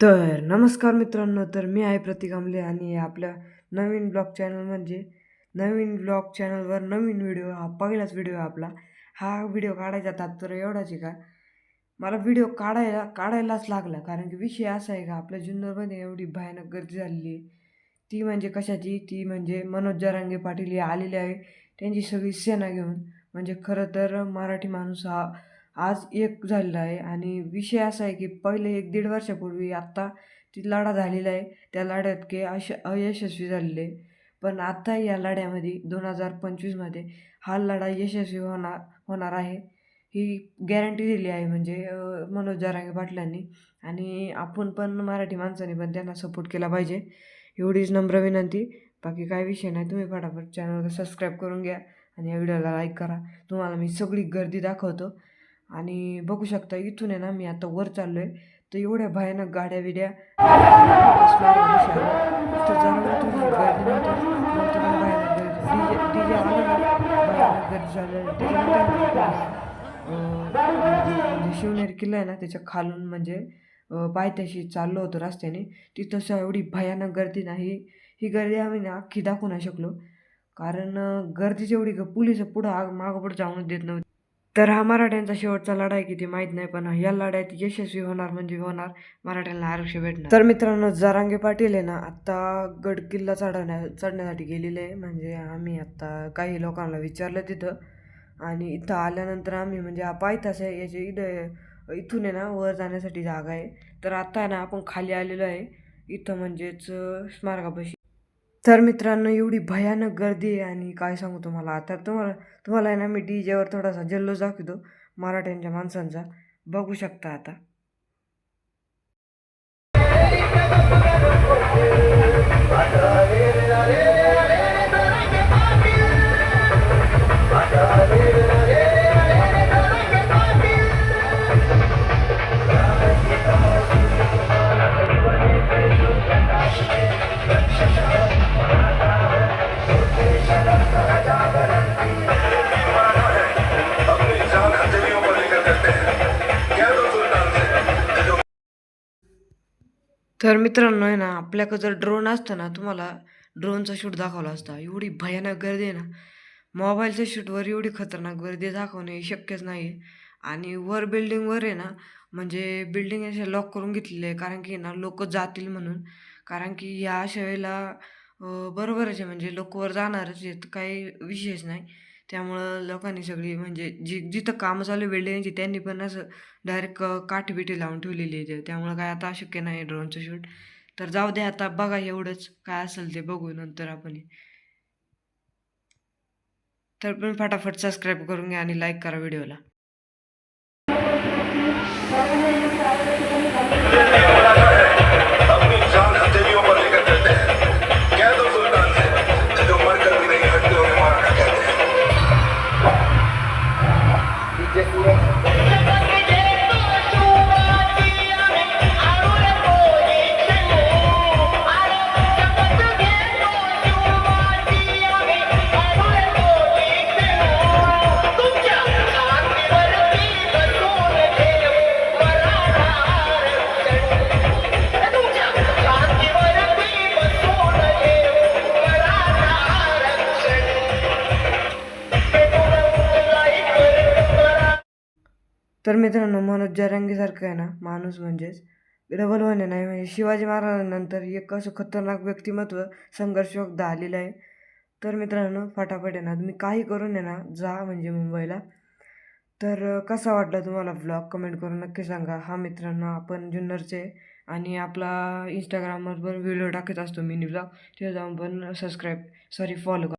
तर नमस्कार मित्रांनो तर मी आहे प्रतीक आमले आणि आपल्या नवीन ब्लॉग चॅनल म्हणजे नवीन ब्लॉग चॅनलवर नवीन व्हिडिओ हा पहिलाच व्हिडिओ आहे आपला. हा व्हिडिओ काढायचा तात्पर्य एवढाच आहे का मला व्हिडिओ काढायला काढायलाच लागला. कारण की विषय असा आहे का आपल्या जुन्नरमध्ये एवढी भयानक गर्दी झालेली आहे. ती म्हणजे कशाची? ती म्हणजे मनोज जरांगे पाटील हे आलेले आहे. त्यांची सगळी सेना घेऊन. म्हणजे खरं तर मराठी माणूस हा आज एक झालेला आहे आणि विषय असा आहे की पहिले एक दीड वर्षापूर्वी आत्ता ती लढा झालेला आहे. त्या लढ्यात के अश अयशस्वी झालेले. आहे. पण आत्ता या लढ्यामध्ये दोन हजार पंचवीसमध्ये हा लढा यशस्वी होणार होणार आहे. ही गॅरंटी दिली आहे म्हणजे मनोज जारांगे पाटलांनी. आणि आपण पण मराठी माणसांनी पण त्यांना सपोर्ट केला पाहिजे. एवढीच नम्र विनंती. बाकी काय विषय नाही. तुम्ही फटाफट चॅनलला सबस्क्राईब करून घ्या आणि या व्हिडिओला लाईक करा. तुम्हाला मी सगळी गर्दी दाखवतो. आणि बघू शकता इथून आहे ना मी आता वर चाललो आहे तर एवढ्या भयानक गाड्या विड्या आलं भयानक गर्दी शिवनेरी किल्ला आहे ना त्याच्या खालून म्हणजे पायथ्याशी चाललो होतो रस्त्याने. तिथं असं एवढी भयानक गर्दी नाही ही गर्दी आम्ही ना अख्खी दाखवू नाही शकलो. कारण अं, गर्दीची एवढी ग पोलीस पुढं आग मागं पुढं जाऊनच देत नव्हती. तर हा मराठ्यांचा शेवटचा लढा आहे किती माहीत नाही पण या लढाईत यशस्वी होणार म्हणजे होणार मराठ्यांना आरक्षण भेटणार. तर मित्रांनो जरांगे पाटील आहे ना आत्ता गड किल्ला चढवण्या चढण्यासाठी गेलेले आहे. म्हणजे आम्ही आत्ता काही लोकांना विचारलं तिथं. आणि इथं आल्यानंतर आम्ही म्हणजे हा पायथास आहे याच्या इथं इथून आहे ना वर जाण्यासाठी जागा आहे. तर आता आहे ना आपण खाली आलेलो आहे. इथं म्हणजेच स्मारकापाशी. तर मित्रांनो एवढी भयानक गर्दी आहे आणि काय सांगू तुम्हाला? आता तुम्हाला तुम्हाला आहे ना मी डी जेवर थोडासा जल्लोष दाखवतो मराठ्यांच्या माणसांचा. बघू शकता आता. तर मित्रांनो आहे ना आपल्याकडं जर ड्रोन असतं ना तुम्हाला ड्रोनचा शूट दाखवला असता. एवढी भयानक गर्दी आहे ना. मोबाईलच्या शूटवर एवढी खतरनाक गर्दी दाखवणे शक्यच नाही आहे आणि वर बिल्डिंगवर आहे ना म्हणजे बिल्डिंग असे लॉक करून घेतलेले आहे कारण की ना लोक जातील म्हणून. कारण की या अशा वेळेला बरोबरच आहे. म्हणजे लोक वर जाणारच आहेत. काही विशेष नाही. त्यामुळं लोकांनी सगळी म्हणजे जी जिथं कामं चालू बिल्डिंगची त्यांनी पण असं डायरेक्ट काठी लावून ठेवलेली आहे. त्यामुळं काय आता शक्य नाही ड्रोनचं शूट तर जाऊ दे आता बघा एवढंच. काय असेल ते बघू नंतर आपण तर पण फटाफट सबस्क्राईब करून घ्या आणि लाईक करा व्हिडिओला तर मित्रांनो मनोज जरांगीसारखं आहे ना? माणूस म्हणजेच. डबल वन आहे नाही म्हणजे शिवाजी महाराजांनंतर एक असं खतरनाक व्यक्तिमत्व संघर्ष आलेलं आहे. तर मित्रांनो फटाफट आहे ना? तुम्ही काही करून आहे ना जा म्हणजे मुंबईला. तर कसा वाटला तुम्हाला ब्लॉग कमेंट करून नक्की सांगा. हा मित्रांनो आपण जुन्नरचे आणि आपला इंस्टाग्रामवर पण व्हिडिओ टाकत असतो मिनी ब्लॉग तिथे जाऊन पण सबस्क्राईब सॉरी फॉलो